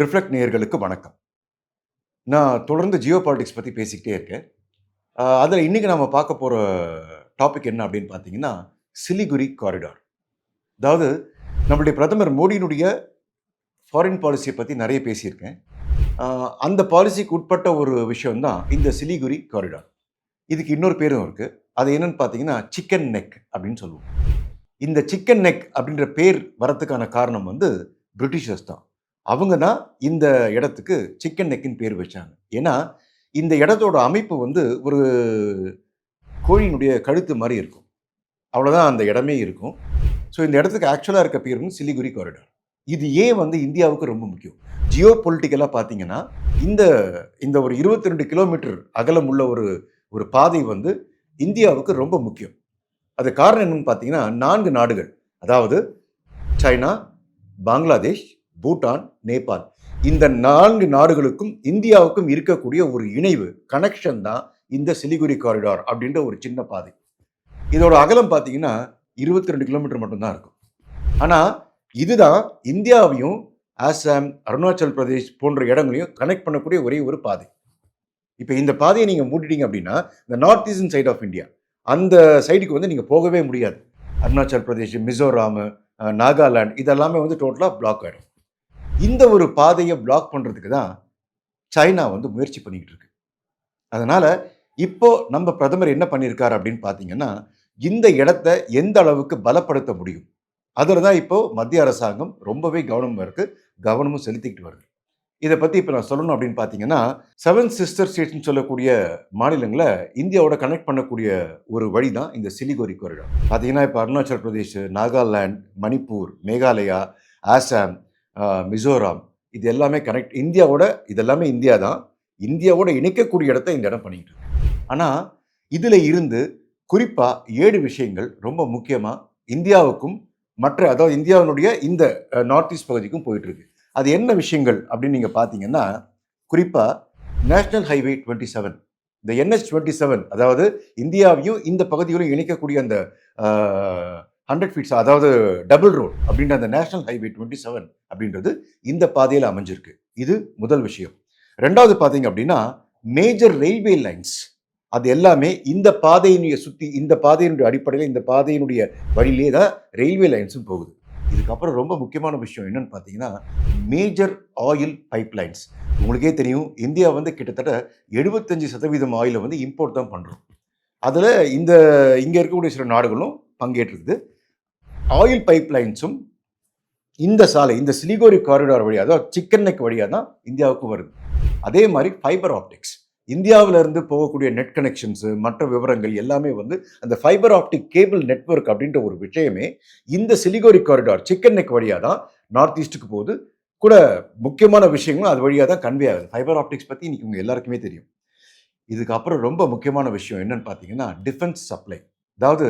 Reflect நேயர்களுக்கு வணக்கம். நான் தொடர்ந்து ஜியோ பாலிட்டிக்ஸ் பற்றி பேசிக்கிட்டே இருக்கேன். அதில் இன்றைக்கி நம்ம பார்க்க போகிற டாபிக் என்ன அப்படின்னு பார்த்தீங்கன்னா சிலிகுரி காரிடார் அதாவது நம்மளுடைய பிரதமர் மோடியினுடைய ஃபாரின் பாலிசியை பற்றி நிறைய பேசியிருக்கேன். அந்த பாலிசிக்கு உட்பட்ட ஒரு விஷயம்தான் இந்த சிலிகுரி காரிடார் இதுக்கு இன்னொரு பேரும் இருக்குது அது என்னன்னு பார்த்தீங்கன்னா சிக்கன் நெக் அப்படின்னு சொல்லுவோம். இந்த சிக்கன் நெக் அப்படின்ற பேர் வரத்துக்கான காரணம் வந்து பிரிட்டிஷர்ஸ் தான். அவங்க தான் இந்த இடத்துக்கு சிக்கன் நெக்கின் பேர் வச்சாங்க. ஏன்னா இந்த இடத்தோட அமைப்பு வந்து ஒரு கோழியினுடைய கழுத்து மாதிரி இருக்கும். அவ்வளோதான் அந்த இடமே இருக்கும். ஸோ இந்த இடத்துக்கு ஆக்சுவலாக இருக்க பேர் வந்து சிலிகுரி காரிடார் இது ஏன் வந்து இந்தியாவுக்கு ரொம்ப முக்கியம்? ஜியோ பொலிட்டிக்கலாக பார்த்தீங்கன்னா இந்த இந்த ஒரு இருபத்தி ரெண்டு கிலோமீட்டர் அகலம் உள்ள ஒரு ஒரு பாதை வந்து இந்தியாவுக்கு ரொம்ப முக்கியம். அது காரணம் என்னன்னு பார்த்தீங்கன்னா நான்கு நாடுகள். அதாவது சைனா பங்களாதேஷ் பூட்டான் நேபாள். இந்த நான்கு நாடுகளுக்கும் இந்தியாவுக்கும் இருக்கக்கூடிய ஒரு இணைவு கனெக்ஷன் தான் இந்த சிலிகுரி காரிடார் அப்படின்ற ஒரு சின்ன பாதை. இதோட அகலம் பார்த்தீங்கன்னா இருபத்தி ரெண்டு கிலோமீட்டர் மட்டும்தான் இருக்கும். ஆனால் இதுதான் இந்தியாவையும் ஆசாம் அருணாச்சல் பிரதேஷ் போன்ற இடங்களையும் கனெக்ட் பண்ணக்கூடிய ஒரே ஒரு பாதை. இப்போ இந்த பாதையை நீங்கள் மூட்டிட்டீங்க அப்படின்னா இந்த north eastern side of India அந்த சைடுக்கு வந்து நீங்கள் போகவே முடியாது. அருணாச்சல் பிரதேஷ் மிசோராம் நாகாலாண்ட் இதெல்லாமே வந்து டோட்டலாக பிளாக் ஆகிடும் இந்த ஒரு பாதையை பிளாக் பண்ணுறதுக்கு தான் சைனா வந்து முயற்சி பண்ணிக்கிட்டு இருக்கு. அதனால் இப்போ நம்ம பிரதமர் என்ன பண்ணியிருக்காரு அப்படின்னு பார்த்தீங்கன்னா இந்த இடத்த எந்த அளவுக்கு பலப்படுத்த முடியும்? அதில் தான் இப்போ மத்திய அரசாங்கம் ரொம்பவே கவனம் இருக்குது கவனமும் செலுத்திக்கிட்டு வருது. இதை பற்றி இப்போ நான் சொல்லணும் அப்படின்னு பார்த்தீங்கன்னா செவன் சிஸ்டர் ஸ்டேட்ஸ்னு சொல்லக்கூடிய மாநிலங்களை இந்தியாவோட கனெக்ட் பண்ணக்கூடிய ஒரு வழி தான் இந்த சிலிகோரி கொரிடார் பார்த்தீங்கன்னா இப்போ அருணாச்சல் பிரதேஷ் நாகாலாந்து மணிப்பூர் மேகாலயா ஆசாம் மிசோராம். இது எல்லாமே கனெக்ட் இந்தியாவோட இது எல்லாமே இந்தியா தான் இந்தியாவோட இணைக்கக்கூடிய இடத்த இந்த இடம் பண்ணிக்கிட்டு ஆனால் இதில் இருந்து குறிப்பாக ஏழு விஷயங்கள் ரொம்ப முக்கியமாக இந்தியாவுக்கும் மற்ற அதாவது இந்தியாவினுடைய இந்த நார்த் ஈஸ்ட் பகுதிக்கும் போயிட்டுருக்கு அது என்ன விஷயங்கள் அப்படின்னு நீங்கள் பார்த்தீங்கன்னா குறிப்பாக நேஷ்னல் ஹைவே டுவெண்ட்டி செவன் இந்த என்எஸ் டுவெண்ட்டி செவன் அதாவது இந்தியாவையும் இந்த பகுதிகளையும் இணைக்கக்கூடிய அந்த ஹண்ட்ரட் ஃபீட்ஸ் அதாவது டபுள் ரோட் அப்படின்ற அந்த நேஷனல் ஹைவே டுவெண்ட்டி செவன் அப்படின்றது இந்த பாதையில் அமைஞ்சிருக்கு. இது முதல் விஷயம். ரெண்டாவது பார்த்தீங்க அப்படின்னா மேஜர் ரயில்வே லைன்ஸ் அது எல்லாமே இந்த பாதையினுடைய சுற்றி இந்த பாதையினுடைய அடிப்படையில் இந்த பாதையினுடைய வழியிலே தான் ரயில்வே லைன்ஸும் போகுது. இதுக்கப்புறம் ரொம்ப முக்கியமான விஷயம் என்னன்னு பார்த்தீங்கன்னா மேஜர் ஆயில் பைப்லைன்ஸ் உங்களுக்கே தெரியும் இந்தியா வந்து கிட்டத்தட்ட எழுபத்தஞ்சு சதவீதம் ஆயிலை வந்து இம்போர்ட் தான் பண்ணுறோம் அதில் இந்த இங்கே இருக்கக்கூடிய சில நாடுகளும் பங்கேற்றிருக்குது. ஆயில் பைப்லைன்ஸும் இந்த சாலை இந்த சிலிகோரி காரிடார் வழியாக அதாவது சிக்கன் நெக் வழியாக தான் இந்தியாவுக்கு வருது. அதே மாதிரி ஃபைபர் ஆப்டிக்ஸ் இந்தியாவில இருந்து போகக்கூடிய நெட் கனெக்ஷன்ஸு மற்ற விவரங்கள் எல்லாமே வந்து அந்த ஃபைபர் ஆப்டிக் கேபிள் நெட்வொர்க் அப்படின்ற ஒரு விஷயமே இந்த சிலிகோரி காரிடார் சிக்கன் நெக் வழியாக தான் நார்த் ஈஸ்ட்டுக்கு போகுது. கூட முக்கியமான விஷயங்களும் அது வழியாக தான் கன்வே ஆகுது. ஃபைபர் ஆப்டிக்ஸ் பற்றி இன்னைக்கு உங்கள் எல்லாருக்குமே தெரியும். இதுக்கப்புறம் ரொம்ப முக்கியமான விஷயம் என்னன்னு பார்த்தீங்கன்னா டிஃபென்ஸ் சப்ளை அதாவது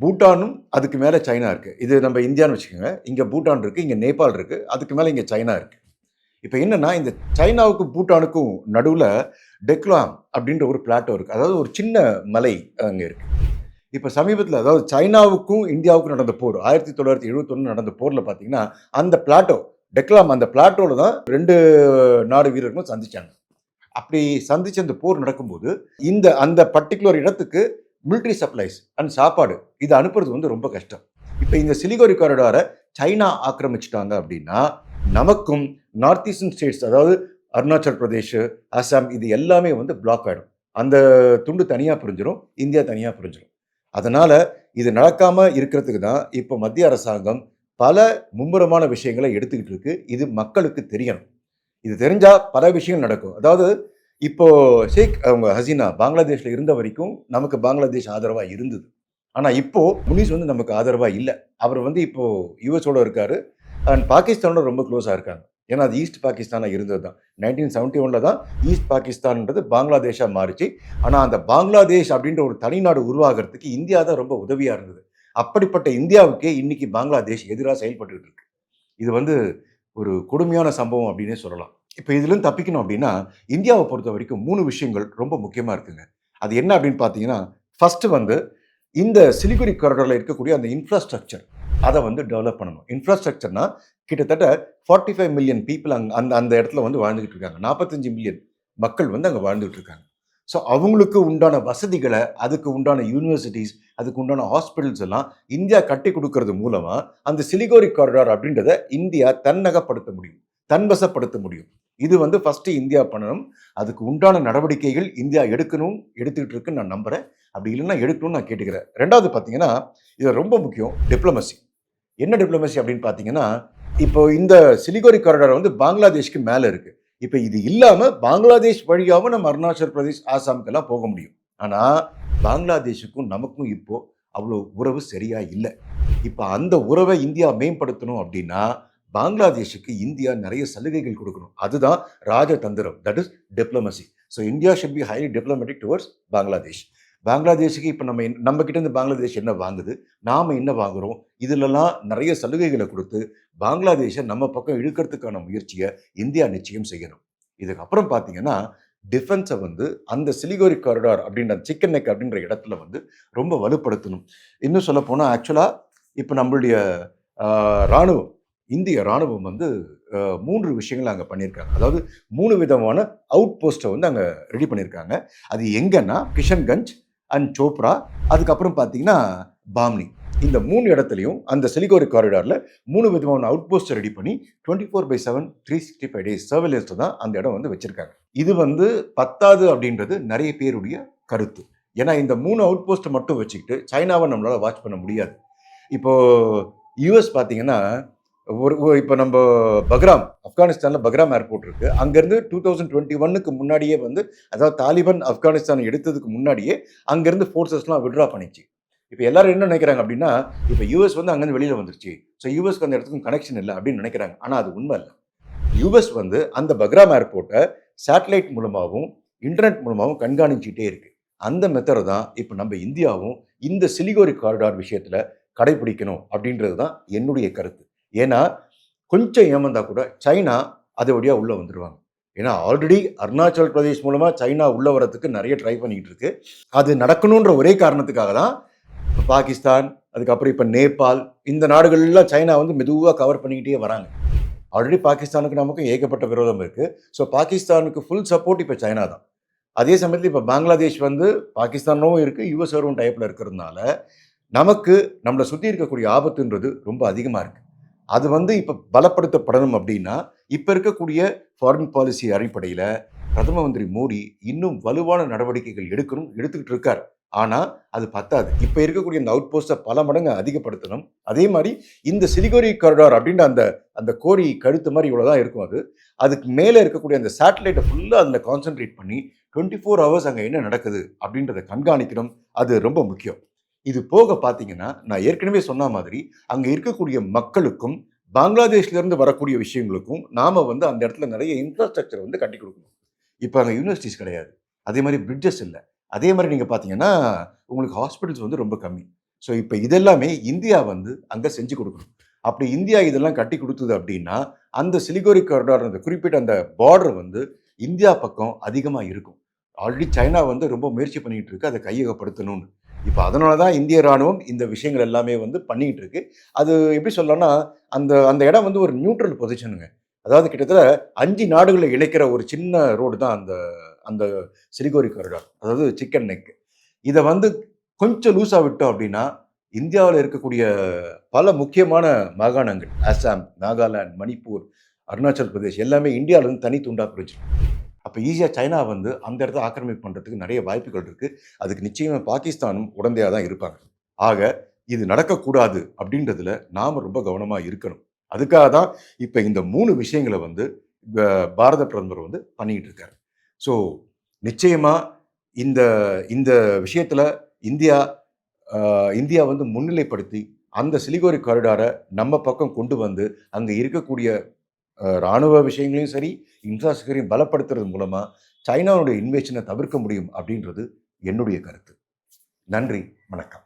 பூட்டானும் அதுக்கு மேலே சைனா இருக்குது இது நம்ம இந்தியான்னு வச்சுக்கோங்க. இங்கே பூட்டான் இருக்குது இங்கே நேபாள் இருக்குது அதுக்கு மேலே இங்கே சைனா இருக்குது இப்போ என்னென்னா இந்த சைனாவுக்கும் பூட்டானுக்கும் நடுவில் டெக்லாம் அப்படின்ற ஒரு பிளாட்டோ இருக்குது அதாவது ஒரு சின்ன மலை அங்கே இருக்குது இப்போ சமீபத்தில் அதாவது சைனாவுக்கும் இந்தியாவுக்கும் நடந்த போர் ஆயிரத்தி தொள்ளாயிரத்தி எழுபத்தொன்று நடந்த போரில் பார்த்தீங்கன்னா அந்த பிளாட்டோ டெக்லாம் அந்த பிளாட்டோவில் தான் ரெண்டு நாடு வீரர்களும் சந்திச்சாங்க. அப்படி சந்திச்ச அந்த போர் நடக்கும்போது இந்த அந்த பர்டிகுலர் இடத்துக்கு மிலிட்ரி சப்ளைஸ் அண்ட் சாப்பாடு. இது அனுப்புறது வந்து ரொம்ப கஷ்டம். இப்போ இந்த சிலிகோரி காரிடாரை சைனா ஆக்கிரமிச்சிட்டாங்க அப்படின்னா நமக்கும் நார்த் ஈஸ்டர்ன் ஸ்டேட்ஸ் அதாவது அருணாச்சல் பிரதேஷ் அசாம் இது எல்லாமே வந்து பிளாக் ஆகிடும் அந்த துண்டு தனியாக புரிஞ்சிடும் இந்தியா தனியாக புரிஞ்சிடும் அதனால் இது நடக்காமல் இருக்கிறதுக்கு தான் இப்போ மத்திய அரசாங்கம் பல மும்முரமான விஷயங்களை எடுத்துக்கிட்டு இருக்கு. இது மக்களுக்கு தெரியணும். இது தெரிஞ்சால் பல விஷயங்கள் நடக்கும். அதாவது இப்போ ஷேக் அவங்க ஹசீனா பங்களாதேஷில் இருந்த வரைக்கும் நமக்கு பங்களாதேஷ் ஆதரவாக இருந்தது. ஆனால் இப்போது முனிஸ் வந்து நமக்கு ஆதரவாக இல்லை. அவர் வந்து இப்போது யூஎஸோட இருக்கார். அண்ட் பாகிஸ்தானோட ரொம்ப க்ளோஸாக இருக்காங்க. ஏன்னா அது ஈஸ்ட் பாகிஸ்தானாக இருந்தது தான். நைன்டீன் செவன்ட்டி ஒனில் தான் ஈஸ்ட் பாகிஸ்தான்ன்றது பங்களாதேஷாக மாறிச்சு. ஆனால் அந்த பங்களாதேஷ் அப்படின்ற ஒரு தனிநாடு உருவாகிறதுக்கு இந்தியா தான் ரொம்ப உதவியாக இருந்தது. அப்படிப்பட்ட இந்தியாவுக்கே இன்றைக்கி பங்களாதேஷ் எதிராக செயல்பட்டுக்கிட்டு இருக்கு. இது வந்து ஒரு கொடுமையான சம்பவம் அப்படின்னே சொல்லலாம். இப்போ இதுலேருந்து தப்பிக்கணும் அப்படின்னா இந்தியாவை பொறுத்த வரைக்கும் மூணு விஷயங்கள் ரொம்ப முக்கியமாக இருக்குங்க. அது என்ன அப்படின்னு பார்த்தீங்கன்னா ஃபஸ்ட்டு வந்து இந்த சிலிகுரி கொரடரில் இருக்கக்கூடிய அந்த இன்ஃப்ராஸ்ட்ரக்சர் அதை வந்து டெவலப் பண்ணணும். இன்ஃப்ராஸ்ட்ரக்சர்னா கிட்டத்தட்ட ஃபார்ட்டி ஃபைவ் மில்லியன் பீப்புள் அங்கே அந்த அந்த இடத்துல வந்து வாழ்ந்துகிட்டு இருக்காங்க. நாற்பத்தஞ்சு மில்லியன் மக்கள் வந்து அங்கே வாழ்ந்துகிட்டு இருக்காங்க. ஸோ அவங்களுக்கு உண்டான வசதிகளை அதுக்கு உண்டான யூனிவர்சிட்டிஸ் அதுக்கு உண்டான ஹாஸ்பிட்டல்ஸ் எல்லாம் இந்தியா கட்டி கொடுக்கறது மூலமாக அந்த சிலிகோரி காரிடார் அப்படின்றத இந்தியா தன்னகப்படுத்த முடியும். தன்வசப்படுத்த முடியும். இது வந்து ஃபஸ்ட்டு இந்தியா பண்ணணும். அதுக்கு உண்டான நடவடிக்கைகள் இந்தியா எடுக்கணும் எடுத்துக்கிட்டு இருக்குன்னு நான் நம்புகிறேன் அப்படி இல்லைன்னா எடுக்கணும்னு நான் கேட்டுக்கிறேன். ரெண்டாவது பார்த்தீங்கன்னா இது ரொம்ப முக்கியம் டிப்ளமசி என்ன டிப்ளமசி அப்படின்னு பார்த்தீங்கன்னா இப்போ இந்த சிலிகோரி காரிடார் வந்து பங்களாதேஷ்க்கு மேலே இருக்குது இப்போ இது இல்லாமல் பங்களாதேஷ் வழியாகவும் நம்ம அருணாச்சல் பிரதேஷ் ஆசாமுக்கெல்லாம் போக முடியும். ஆனால் பங்களாதேஷுக்கும் நமக்கும் இப்போ அவ்வளோ உறவு சரியாக இல்லை. இப்போ அந்த உறவை இந்தியா மேம்படுத்தணும் அப்படின்னா பங்களாதேஷுக்கு இந்தியா நிறைய சலுகைகள் கொடுக்கணும். அதுதான் ராஜதந்திரம். That is diplomacy so India should be highly diplomatic towards Bangladesh பங்களாதேஷுக்கு இப்போ நம்ம நம்ம கிட்ட இருந்து பங்களாதேஷ் என்ன வாங்குது? நாம் என்ன வாங்குறோம்? இதுலலாம் நிறைய சலுகைகளை கொடுத்து பங்களாதேஷை நம்ம பக்கம் இழுக்கிறதுக்கான முயற்சியை இந்தியா நிச்சயம் செய்யணும். இதுக்கப்புறம் பார்த்தீங்கன்னா டிஃபென்ஸை வந்து அந்த சிலிகோரி காரிடார் அப்படின்ற சிக்கன் நெக் அப்படின்ற இடத்துல வந்து ரொம்ப வலுப்படுத்தணும். இன்னும் சொல்ல போனால் ஆக்சுவலாக இப்போ நம்மளுடைய இராணுவம் ராணுவம் இந்திய ராணுவம் வந்து மூன்று விஷயங்கள் அங்கே பண்ணியிருக்காங்க. அதாவது மூணு விதமான அவுட் போஸ்ட்டை வந்து அங்கே ரெடி பண்ணியிருக்காங்க. அது எங்கன்னா கிஷன்கஞ்ச் அண்ட் சோப்ரா. அதுக்கப்புறம் பார்த்தீங்கன்னா பாம்னி. இந்த மூணு இடத்துலையும் அந்த சிலிகோரி காரிடாரில் மூணு விதமான அவுட் போஸ்ட்டை ரெடி பண்ணி twenty four by seven three sixty five days சர்வேலன்ஸில் தான் அந்த இடம் வந்து வச்சுருக்காங்க. இது வந்து பத்தாது அப்படின்றது நிறைய பேருடைய கருத்து. ஏன்னா இந்த மூணு அவுட் போஸ்ட்டை மட்டும் வச்சுக்கிட்டு சைனாவை நம்மளால் வாட்ச் பண்ண முடியாது. இப்போ யூஎஸ் பார்த்தீங்கன்னா ஒரு இப்போ நம்ம பக்ராம் ஆப்கானிஸ்தானில் பக்ராம் ஏர்போர்ட் இருக்குது அங்கேருந்து டூ தௌசண்ட் டுவெண்ட்டி ஒன்னுக்கு முன்னாடியே வந்து அதாவது தாலிபான் ஆப்கானிஸ்தான் எடுத்ததுக்கு முன்னாடியே அங்கேருந்து ஃபோர்ஸஸ்லாம் விட்ரா பண்ணிச்சு. இப்போ எல்லாரும் என்ன நினைக்கிறாங்க அப்படின்னா இப்போ யூஎஸ் வந்து அங்கேருந்து வெளியில் வந்துருச்சு. ஸோ யூஎஸ்க்கு அந்த இடத்துக்கும் கனெக்ஷன் இல்லை அப்படின்னு நினைக்கிறாங்க. ஆனால் அது உண்மை இல்லை. யூஎஸ் வந்து அந்த பக்ராம் ஏர்போர்ட்டை சேட்டலைட் மூலமாகவும் இன்டர்நெட் மூலமாகவும் கண்காணிச்சுட்டே இருக்குது அந்த மெத்தடை தான் இப்போ நம்ம இந்தியாவும் இந்த சிலிகோரி காரிடார் விஷயத்தில் கடைபிடிக்கணும் அப்படின்றது தான் என்னுடைய கருத்து. ஏன்னா கொஞ்சம் ஏமாந்தா கூட சைனா அது வழியாக உள்ளே வந்துடுவாங்க ஏன்னா ஆல்ரெடி அருணாச்சல் பிரதேஷ் மூலமாக சைனா உள்ளே வரத்துக்கு நிறைய ட்ரை பண்ணிக்கிட்டு இருக்கு. அது நடக்கணுன்ற ஒரே காரணத்துக்காக தான் பாகிஸ்தான் அதுக்கப்புறம் இப்போ நேபாள் இந்த நாடுகள்லாம் சைனா வந்து மெதுவாக கவர் பண்ணிக்கிட்டே வராங்க. ஆல்ரெடி பாகிஸ்தானுக்கு நமக்கும் ஏகப்பட்ட விரோதம் இருக்குது ஸோ பாகிஸ்தானுக்கு ஃபுல் சப்போர்ட் இப்போ சைனா தான். அதே சமயத்தில் இப்போ பங்களாதேஷ் வந்து பாகிஸ்தானும் இருக்குது யுஎஸ்ஆரும் டைப்பில் இருக்கிறதுனால நமக்கு நம்மளை சுற்றி இருக்கக்கூடிய ஆபத்துன்றது ரொம்ப அதிகமாக இருக்குது அது வந்து இப்போ பலப்படுத்தப்படணும் அப்படின்னா இப்போ இருக்கக்கூடிய ஃபாரின் பாலிசி அடிப்படையில் பிரதம மந்திரி மோடி இன்னும் வலுவான நடவடிக்கைகள் எடுக்கணும் எடுத்துக்கிட்டு இருக்கார். ஆனால் அது பத்தாது. இப்போ இருக்கக்கூடிய அந்த அவுட் போஸ்ட்டை பல மடங்கு அதிகப்படுத்தணும். அதே மாதிரி இந்த சிலிகோரி காரிடார் அப்படின்ற அந்த அந்த கோரி கழுத்து மாதிரி இவ்வளோதான் இருக்கும் அது. அதுக்கு மேலே இருக்கக்கூடிய அந்த சேட்டலைட்டை ஃபுல்லாக அதில் கான்சென்ட்ரேட் பண்ணி டுவெண்ட்டி ஃபோர் ஹவர்ஸ் அங்கே என்ன நடக்குது அப்படின்றத கண்காணிக்கணும். அது ரொம்ப முக்கியம். இது போக பார்த்தீங்கன்னா நான் ஏற்கனவே சொன்ன மாதிரி அங்கே இருக்கக்கூடிய மக்களுக்கும் பங்களாதேஷ்ல இருந்து வரக்கூடிய விஷயங்களுக்கும் நாம் வந்து அந்த இடத்துல நிறைய இன்ஃப்ராஸ்ட்ரக்சர் வந்து கட்டி கொடுக்கணும். இப்போ அங்கே யூனிவர்சிட்டிஸ் கிடையாது. அதே மாதிரி பிரிட்ஜஸ் இல்லை. அதே மாதிரி நீங்கள் பார்த்தீங்கன்னா உங்களுக்கு ஹாஸ்பிட்டல்ஸ் வந்து ரொம்ப கம்மி. ஸோ இப்போ இதெல்லாமே இந்தியா வந்து அங்கே செஞ்சு கொடுக்கணும். அப்படி இந்தியா இதெல்லாம் கட்டி கொடுத்தது அப்படின்னா அந்த சிலிகோரி காரிடார் அந்த குறிப்பிட்ட அந்த பார்டர் வந்து இந்தியா பக்கம் அதிகமாக இருக்கும். ஆல்ரெடி சைனா வந்து ரொம்ப முயற்சி பண்ணிகிட்டு இருக்கு. அதை கையகப்படுத்தணும்னு. இப்போ அதனால தான் இந்திய ராணுவம் இந்த விஷயங்கள் எல்லாமே வந்து பண்ணிக்கிட்டு இருக்கு. அது எப்படி சொல்லலாம்னா அந்த அந்த இடம் வந்து ஒரு நியூட்ரல் பொசிஷனுங்க அதாவது கிட்டத்தட்ட அஞ்சு நாடுகளை இணைக்கிற ஒரு சின்ன ரோடு தான் அந்த அந்த சிலிகோரி காரிடார் அதாவது சிக்கன் நெக் இதை வந்து கொஞ்சம் லூஸாக விட்டோம் அப்படின்னா இந்தியாவில் இருக்கக்கூடிய பல முக்கியமான மாகாணங்கள் அசாம் நாகாலாந்து மணிப்பூர் அருணாச்சல் பிரதேஷ் எல்லாமே இந்தியாவிலேருந்து தனி துண்டாக பிரிச்சிடும் அப்போ ஈஸியாக சைனா வந்து அந்த இடத்த ஆக்கிரமிப்பு பண்ணுறதுக்கு நிறைய வாய்ப்புகள் இருக்குது அதுக்கு நிச்சயமாக பாகிஸ்தானும் உடந்தையாக தான் இருப்பாங்க. ஆக இது நடக்கக்கூடாது அப்படின்றதுல நாம் ரொம்ப கவனமாக இருக்கணும். அதுக்காக தான் இப்போ இந்த மூணு விஷயங்களை வந்து பாரத பிரதமர் வந்து பண்ணிக்கிட்டு இருக்கார். ஸோ நிச்சயமாக இந்த இந்த விஷயத்தில் இந்தியா இந்தியா வந்து முன்னிலைப்படுத்தி அந்த சிலிகோரி காரிடாரை நம்ம பக்கம் கொண்டு வந்து அங்கே இருக்கக்கூடிய இராணுவ ராணுவ விஷயங்களையும் சரி இன்ஃப்ராஸ்ட்ரக்சரையும் பலப்படுத்துறது மூலமாக சைனாவுடைய இன்வேஷனை தவிர்க்க முடியும் அப்படின்றது என்னுடைய கருத்து. நன்றி வணக்கம்.